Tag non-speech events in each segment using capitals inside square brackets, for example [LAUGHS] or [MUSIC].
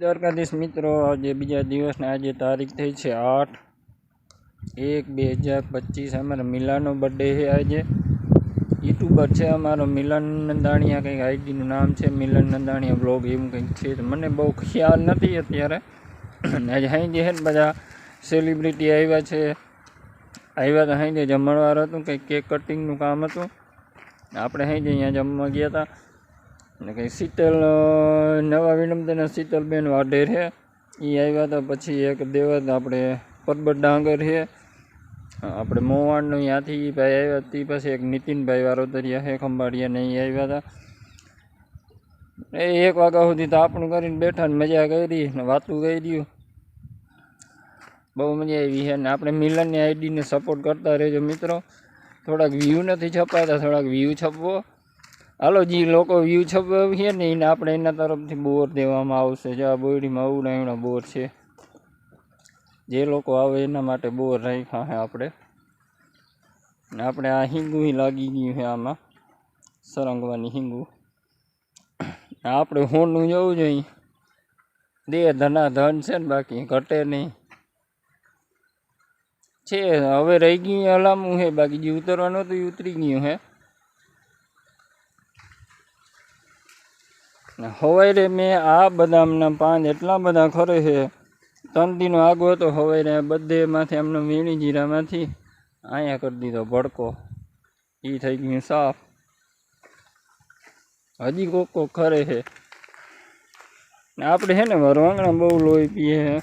દ્વારકાધીશ મિત્રો, આજે બીજા દિવસને, આજે તારીખ થઈ છે આઠ એક બે હજાર પચીસ. અમારા મિલાનો બર્થડે છે આજે. યુટ્યુબર છે અમારો મિલન નંદાણીયા, કંઈક આઈડીનું નામ છે, મિલન નંદાણીયા બ્લોગ એવું કંઈક છે. મને બહુ ખ્યાલ નથી અત્યારે. આજે અહીં જે છે ને બધા સેલિબ્રિટી આવ્યા છે. આવ્યા તો અહીં જે જમણવાર હતું, કંઈક કેક કટિંગનું કામ હતું. આપણે અહીં જે અહીંયા જમવા ગયા હતા. અને કંઈ શીતલ નવા વિનમ્રના શીતલબેન વાઢેર છે એ આવ્યા હતા પછી એક દેવત આપણે પરબત ડાંગર છે આપણે મોવાણનો ત્યાંથી ભાઈ આવ્યા તે. પછી એક નીતિનભાઈ વારોતરિયા છે ખંભાળિયા ને એ આવ્યા હતા એ એક વાગ્યા સુધી તો આપણું કરીને બેઠા ને મજા કરી ને વાતું કરી બહુ મજા આવી છે ને આપણે મિલનની આઈડીને સપોર્ટ કરતા રહેજો મિત્રો. થોડાક વ્યૂ નથી છપાતા, થોડાક વ્યૂ છપવો. હાલો જે, લોકો વ્યૂ છપાવીએ ને એને આપણે એના તરફથી બોર દેવામાં આવશે. જો આ બોયડીમાં અવડા એવડા બોર છે. જે લોકો આવે એના માટે બોર રાખ્યા છે આપણે. ને આપણે આ હિંગુ લાગી ગયું છે આમાં. સરંગવાની હિંગુ. આપણે હોનું જવું જોઈએ. દે ધના ધન છે ને બાકી, ઘટે નહીં. છે, હવે રહી ગયું હલામું છે બાકી જે ઉતરવાનું હતું એ ઉતરી ગયું હે. હવારે મેં આ બદામના પાન એટલા બધા ખરે છે. ત્રણ દિનો આગો હતો હવારે બધે માંથી એમનો વીણી જીરામાંથી અહીંયા કરી દીધો ભડકો. એ થઈ ગયું સાફ. હજી કોક કોક ખરે છે. આપણે છે ને વરવાંગણા બહુ લોહી પીએ છે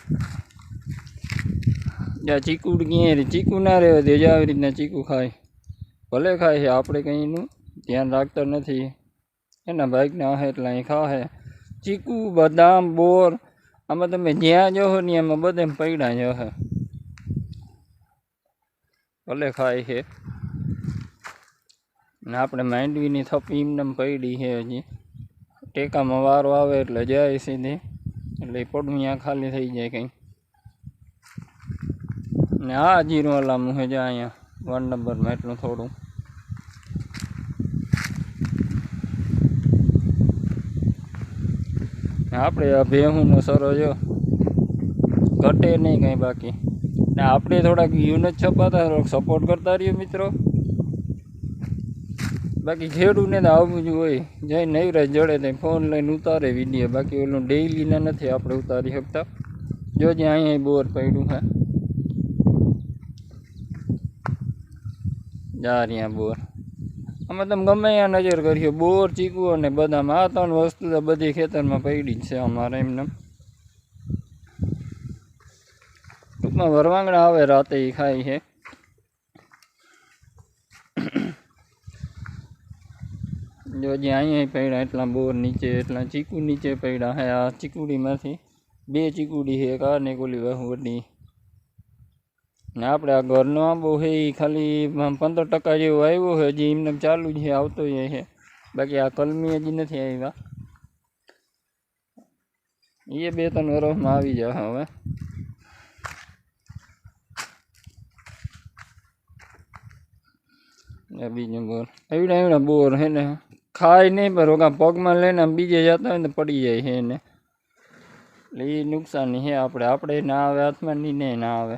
જ્યાં ચીકુ ક્યાંય ચીકુ ના રહેવા દે આવી રીતના ચીકુ ખાય. ભલે ખાય છે, આપણે કંઈનું ધ્યાન રાખતા નથી. એના બાઇકના હે એટલે અહીં ખાહે ચીકુ, બદામ, બોર, આમાં તમે જ્યાં જોહો ને એમાં બધે પૈડા જ હે. ભલે ખાય છે. ને આપણે માંડવીની થપી એમને પડી છે હજી. ટેકામાં વારો આવે એટલે જાય સીધી. એટલે એ પડવું ખાલી થઈ જાય કંઈ. ને આ જીરું હલામું છે જ્યાં અહીંયા વન નંબરમાં એટલું થોડું. આપણે આ ભેહુંનો સરો જો, ઘટે નહીં કંઈ બાકી. ને આપણે થોડાક યુનિટ છપાતા સપોર્ટ કરતા રહીએ મિત્રો. બાકી ખેડૂને તો આવું જ હોય જઈ નવરાજ જડે તો ફોન લઈને ઉતારે વીડિયો બાકી ઓલું ડેઈલીના નથી આપણે ઉતારી શકતા. જોજે અહીંયા બોર પડ્યું હે. જા રહ્યા બોર આમાં તમે ગમે ત્યાં નજર કરીએ બોર, ચીકુ અને બદામ, આ ત્રણ વસ્તુ તો બધી ખેતરમાં પડી જ છે અમારે એમને ટૂંકમાં વરવાંગણા આવે રાતે એ ખાય છે. જો જે અહીંયા પડ્યા એટલા બોર નીચે, એટલા ચીકુ નીચે પડ્યા હે આ ચીકુડીમાંથી બે ચીકુડી છે, એક આ ને એક ઓલી ને આપણે આ ઘરનો આંબો છે એ ખાલી પંદર ટકા જેવો આવ્યો છે, હજી એમને ચાલુ છે, આવતો જ છે. બાકી આ કલમી હજી નથી આવ્યા. એ બે ત્રણ વર્ષમાં આવી જાય હવે. બીજું બોર એવડા એવડા બોર હે ને, ખાય નહીં, પણ પગમાં લઈને બીજે જતા હોય ને પડી જાય છે એને એટલે એ નુકસાની છે આપણે આપણે ના આવે હાથમાં નહીં ને ના આવે.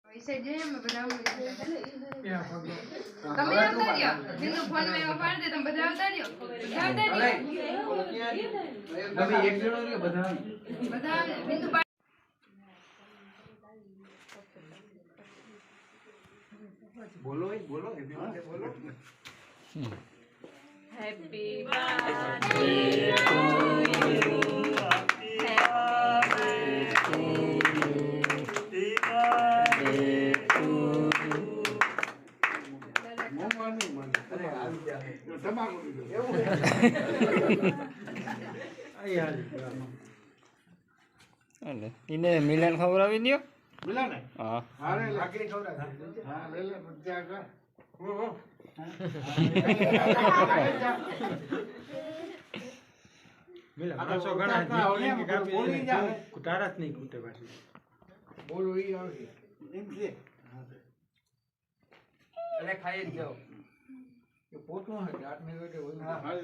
પૈસા જોઈએ બધા તમે આવતા રહ્યો બિંદુ ફોનમાં એમાં પાડી દે તમે બધા આવતા રહ્યો બધા આવતા રહ્યો બધા આવે. બિંદુ પાડી Happy birthday એટલે એને મિલન? ખવડાવી દો. હા અરે જ નહીં હા પાછી ખાઈ લે લે નિશિત લે લે લે લે લે લે ધ્રુવ તું લે લે ધ્રુવ તું લે લે ધ્રુવ વિડીયામાં આવે ધ્રુવ લે લે હા રેડી હા હજુ હજુ એ પણ દેખાડે અમારા પાસે 15 છે હો. હા, એ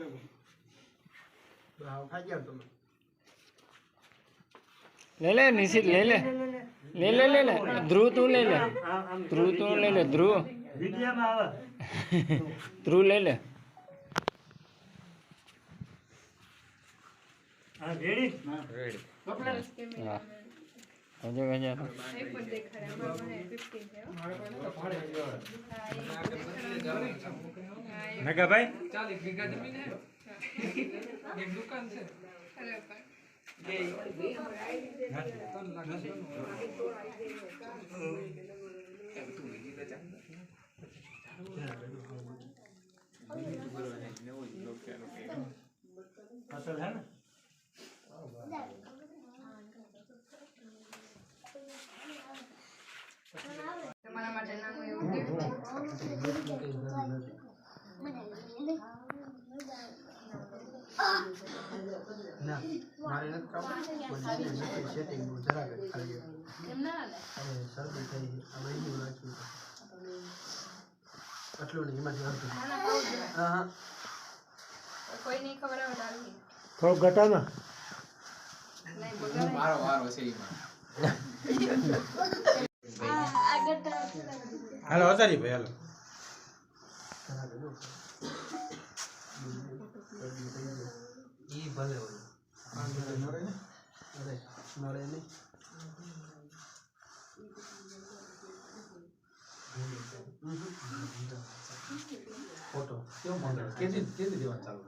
દેખાડે. હા, એ નગાભાઈ ખરેખર. અસલ હે ને તમારા માટે નાનું એવું gift. ના મારે નથી ખાવું મને નથી setting નું જરાક જ ખાલી એમ ના હાલે. હવે શરદી થઈ છે આ મહિનું રાખ્યું છે. આટલું નહીં એમાંથી અડધું નાના. હા હા. કોઈ નહીં ખબર આવે. થોડુંક ઘટામાં નહીં મારો વારો છે એમાં. [LAUGHS] હાલો હજારી ભાઈ હાલો ઈ ભલે હોય નડે ને અરે નડે નહીં ફોટો કેવો ફોટો કેદી કેદી દેવા ચાલુ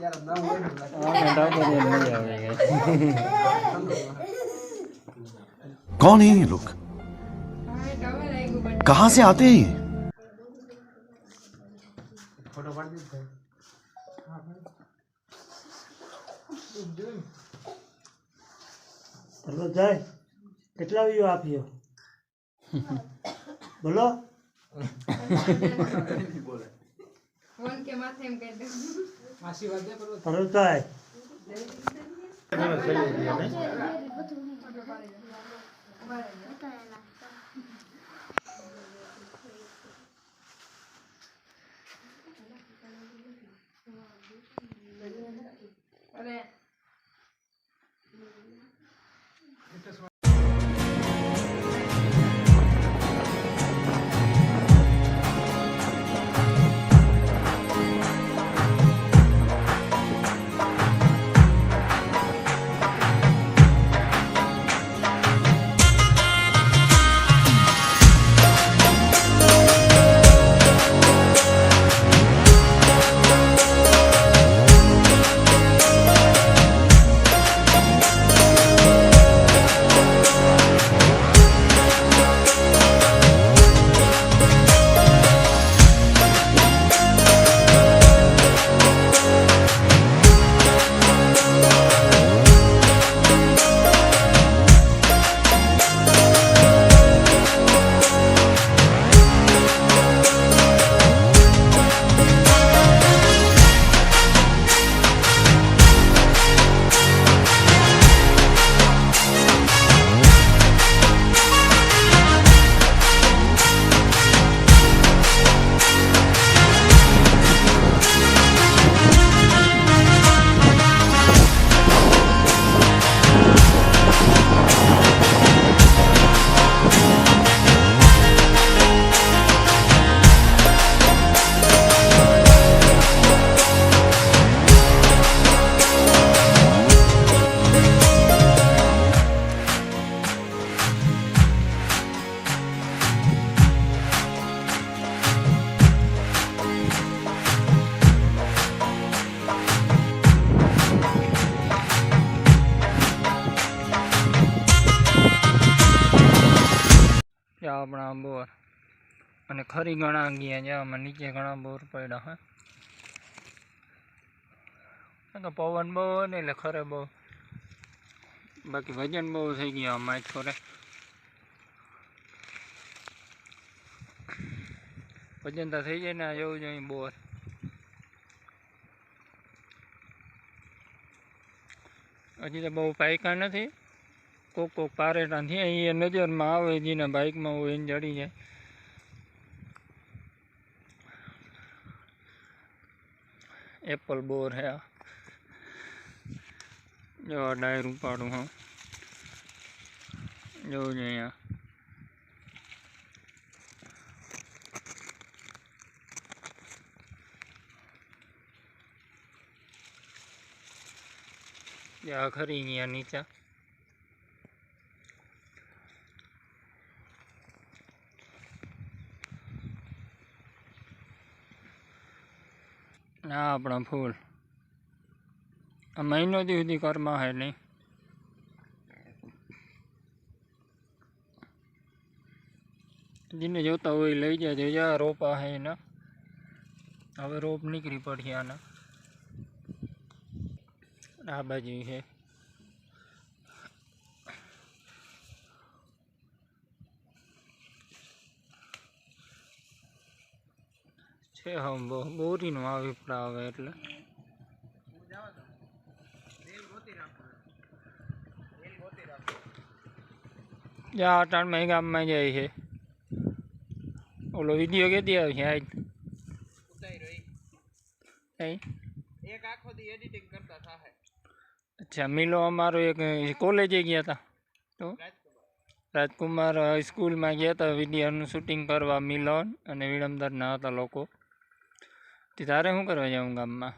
યાર ના હોય ને આને ડાબર એ નહીં આવે कौन है ये लोग હવે ટવલ આવ્યું પણ कहाँ से आते हैं ये ફોટો પાડી દીધો હલો જાય કેટલા વ્યૂ આપ્યો બોલો ફોન કે રહેજો. અરે અને ખરી ઘણા ગયા છે, આમાં નીચે ઘણા બોર પડ્યા હા કે પવન બહુ હોય ને એટલે ખરે બહુ. બાકી વજન બહુ થઈ ગયા આમાં ખરે વજન તો થઈ જાય ને એવું જોઈએ બોર. હજી તો બહુ પાયકા નથી. કોક કોક પારેટા થયા એ નજરમાં આવે જેના બાઇકમાં હોય એને ચડી જાય. એપલ બોર હે જો આ ડાયર ઉપાડું હું. જોવું છે અહીંયા. આ ખરી અહીંયા નીચા આ આપણા ફૂલ. આ મહિનો સુધી કરમાં હે નહીં. જેને જોતા હોય લઈ જાય. જા રોપા હે એના. હવે રોપ નીકળી પડશે આના. આ બાજુ છે છે હમ બોરીનું આવી આવે એટલે. જા અટાણમાં ગામમાં જાય છે. ઓલો વીડિયો કેતી આવે છે એક અચ્છા, મિલો અમારો એક કોલેજે ગયા હતા તો? રાજકુમાર સ્કૂલમાં ગયા હતા વિડીયોનું શૂટિંગ કરવા મિલોન અને વિડમદારના હતા લોકો. તારે શું કરવા જાઉં ગામમાં?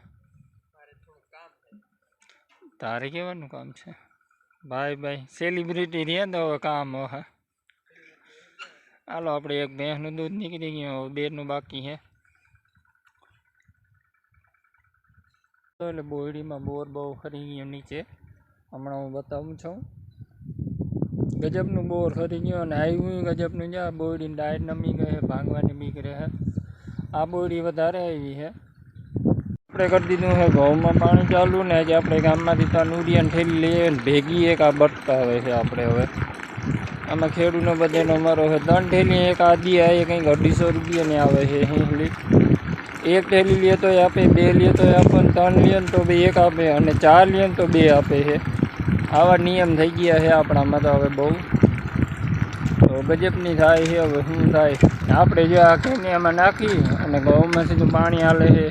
તારે કહેવાનું કામ છે? ભાઈ ભાઈ સેલિબ્રિટી રહ્યા તો હવે કામ હવે. હાલો, આપણે એક ભેંસનું દૂધ નીકળી ગયું, હવે બેનું બાકી છે. તો એટલે બોયડીમાં બોર બહુ ખરી ગયો નીચે. હમણાં હું બતાવું છું. ગજબનું બોર ખરી ગયું અને આવ્યું ગજબનું. જ્યાં બોયડીની ડાયટ નમી ગયે ભાંગવાની બીક રહે. આ બોયડી વધારે આવી છે. આપણે કરી દીધું છે, ઘઉંમાં પાણી ચાલુ ને આજે આપણે ગામમાંથી ત્યાં તનુરિયાને ઠેલી લઈએ ભેગી એક આ બટતા આવે છે આપણે હવે. આમાં ખેડૂતનો બધાનો અમારો છે, ત્રણ ઠેલી, એક આદી આવે કંઈક અઢીસો રૂપિયાની આવે છે હિંગલી એક થેલી લે તો આપે, બે લે તો આપે ને ત્રણ લે તો બે એક આપે, અને ચાર લે તો બે આપે છે. આવા નિયમ થઈ ગયા છે આપણામાં તો હવે બહુ. ગજબની થાય છે, હવે શું થાય? આપણે જો આ કેનિયામાં નાખી અને ઘઉંમાં સીધું પાણી હાલે છે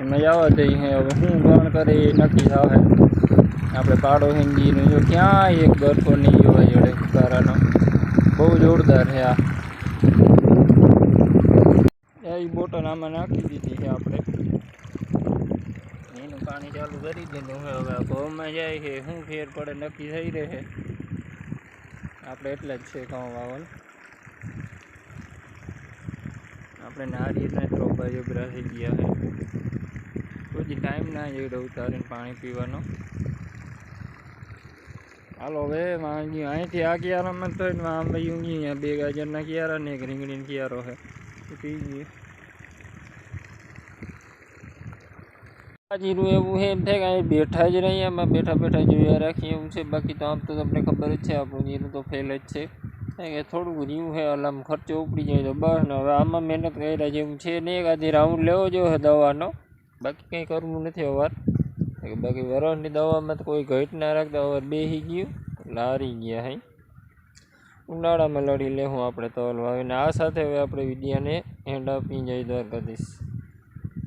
એમાં જવા દઈએ છે હવે શું ગણ કરે એ નક્કી થાય. આપણે પાડો હિન્દીનું, જો ક્યાંય એક ગરફો નહીં જોવા જોડે કારાનો બહુ જોરદાર છે આ. એ બોટલ આમાં નાખી દીધી છે આપણે. એનું પાણી ચાલુ કરી દીધું હવે ઘઉંમાં જાય છે, શું ફેર પડે નક્કી થઈ રહે આપણે એટલે જ છે ઘઉં વાવલ આપણે નારિયેળના ટ્રોપા જોગરા થઈ ગયા છે કોઈ ટાઈમ ના જોડે ઉતારીને પાણી પીવાનો. હાલો હવે વાંગી અહીંથી આ કિયારામાં તો આમ ભાઈ ઊંઘી બે ગાજરના કિયારા ને એક રીંગણીને કિયારો છે પી ગઈએ જીરું એવું છે એમ થાય કે અહીં બેઠા જ રહીએ એમાં બેઠા બેઠા જોયા રાખીએ એવું છે. બાકી તો આમ તો તમને ખબર જ છે, આપણું જીરું તો ફેલ જ છે. કારણ કે થોડુંક રહ્યું છે એટલે ખર્ચો ઉપડી જાય તો બસ. ને હવે આમાં મહેનત કર્યા જેવું છે ને એક આજે રાઉન્ડ લેવો જોઈએ દવાનો. બાકી કંઈ કરવું નથી અવાર બાકી વરસની દવામાં તો કોઈ ઘટ ના રાખતા અવાર બેસી ગયું, લારી ગયા હઈ ઉનાળામાં લડી લેવું આપણે તલ વાવીને. આ સાથે હવે આપણે વિદ્યાને એન્ડ આપી જઈ દ્વારકાધીશ.